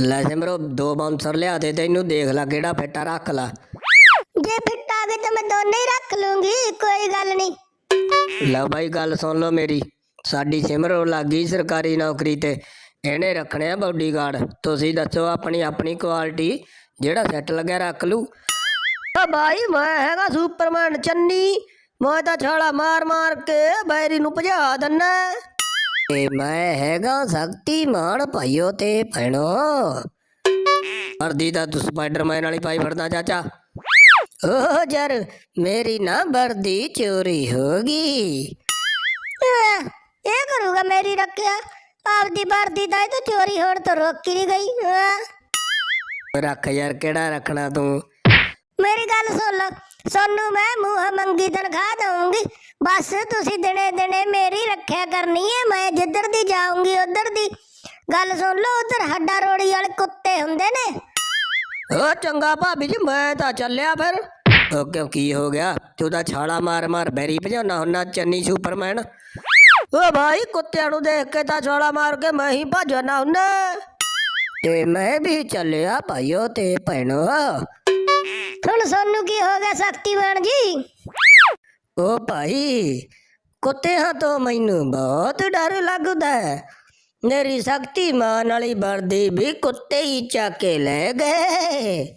ਲੈ ਸਿਮਰੋ ਦੋ ਬਾਉਂਸਰ ਲਿਆ ਦੇ ਤੈਨੂੰ ਦੇਖ ਲੈ ਕਿਹੜਾ ਫਿੱਟਾ ਰੱਖ ਲਾ। ਜੇ ਫਿੱਟ ਆ ਗਏ ਤਾਂ ਮੈਂ ਦੋਨੇ ਹੀ ਰੱਖ ਲੂੰਗੀ ਕੋਈ ਗੱਲ ਨਹੀਂ। ਲਓ ਬਾਈ ਗੱਲ ਸੁਣ ਲਓ ਮੇਰੀ। ਸਾਡੀ ਸਿਮਰੋ ਲੱਗੀ ਸਰਕਾਰੀ ਨੌਕਰੀ ਤੇ। ਇਹਨੇ ਰੱਖਣੇ ਆ ਬਾਡੀਗਾਰਡ ਤੁਸੀਂ ਦੱਸੋ ਆਪਣੀ ਆਪਣੀ ਕੁਆਲਿਟੀ ਜਿਹੜਾ ਸੈੱਟ ਲੱਗਿਆ ਰੱਖ ਲੂ ਓ ਬਾਈ ਮੈਂ ਹੈਗਾ ਸੁਪਰਮੈਨ ਚੰਨੀ। ਮੈਂ ਤਾਂ ਛਾਲਾ ਮਾਰ ਮਾਰ ਕੇ ਬੈਰੀ ਨੂੰ ਭਜਾ ਦਿੰਨਾ। ਤੇ ਮੈਂ ਹੈਗਾ ਸ਼ਕਤੀਮਾਨ ਭਾਈਓ ਤੇ ਭੈਣੋ। ਵਰਦੀ ਤਾਂ ਤੂੰ ਸਪਾਈਡਰਮੈਨ ਵਾਲੀ ਪਾਈ ਫਿਰਦਾ ਚਾਚਾ। ਓ ਯਾਰ ਮੇਰੀ ਨਾ ਵਰਦੀ ਚੋਰੀ ਹੋ ਗਈ। ਇਹ ਕਰੂਗਾ ਮੇਰੀ ਰੱਖਿਆ? ਆਪਦੀ ਵਰਦੀ ਦਾ ਇਹ ਤਾਂ ਚੋਰੀ ਹੋਣ ਤੋਂ ਰੋਕੀ ਨਹੀਂ ਗਈ ਅਹ, ਰੱਖ ਯਾਰ ਕਿਹੜਾ ਰੱਖਣਾ ਤੂੰ? ਮੇਰੀ ਗੱਲ ਸੁਣ ਲਓ ਸੋਨੂੰ ਮੈਂ ਮੂੰਹ ਮੰਗੀ ਤਨਖਾਹ ਦਊਂਗੀ ਬਸ ਤੁਸੀਂ ਦਿਨੇ ਦਿਨੇ ਮੇਰੀ ਰੱਖਿਆ ਕਰਨੀ ਹੈ ਮੈਂ ਜਿੱਧਰ ਦੀ ਜਾਊਂਗੀ ਉਧਰ ਦੀ। ਗੱਲ ਸੁਣ ਲਓ ਉਧਰ ਹੱਡਾ ਰੋੜੀ ਵਾਲੇ ਕੁੱਤੇ ਹੁੰਦੇ ਨੇ। ਓ ਚੰਗਾ ਭਾਬੀ ਜੀ ਮੈਂ ਤਾਂ ਚੱਲਿਆ ਫਿਰ। ਓ ਕਿਉਂ ਕੀ ਹੋ ਗਿਆ? ਤੂੰ ਤਾਂ ਛਾਲਾ ਮਾਰ ਮਾਰ ਬੈਰੀ ਭਜਾਉਣਾ ਹੁੰਨਾ ਚੰਨੀ ਸੁਪਰਮੈਨ। ਓ ਭਾਈ ਕੁੱਤਿਆਂ ਨੂੰ ਦੇਖ ਕੇ ਤਾਂ ਛਾਲਾ ਮਾਰ ਕੇ ਮੈਂ ਹੀ ਭਜਣਾ ਹੁੰਨਾ ਤੇ ਮੈਂ ਵੀ ਚੱਲਿਆ ਭਾਈਓ ਤੇ ਭੈਣੋ। ਹੁਣ ਸੋਨੂੰ ਕੀ ਹੋ ਗਿਆ ਸ਼ਕਤੀਮਾਨ ਜੀ ਓ ਭਾਈ, ਕੁੱਤਿਆਂ ਤੋਂ ਮੈਨੂੰ ਬਹੁਤ ਡਰ ਲੱਗਦਾ ਹੈ। ਮੇਰੀ ਸ਼ਕਤੀਮਾਨ ਵਾਲੀ ਵਰਦੀ ਵੀ ਕੁੱਤੇ ਹੀ ਚੱਕ ਕੇ ਲੈ ਗਏ।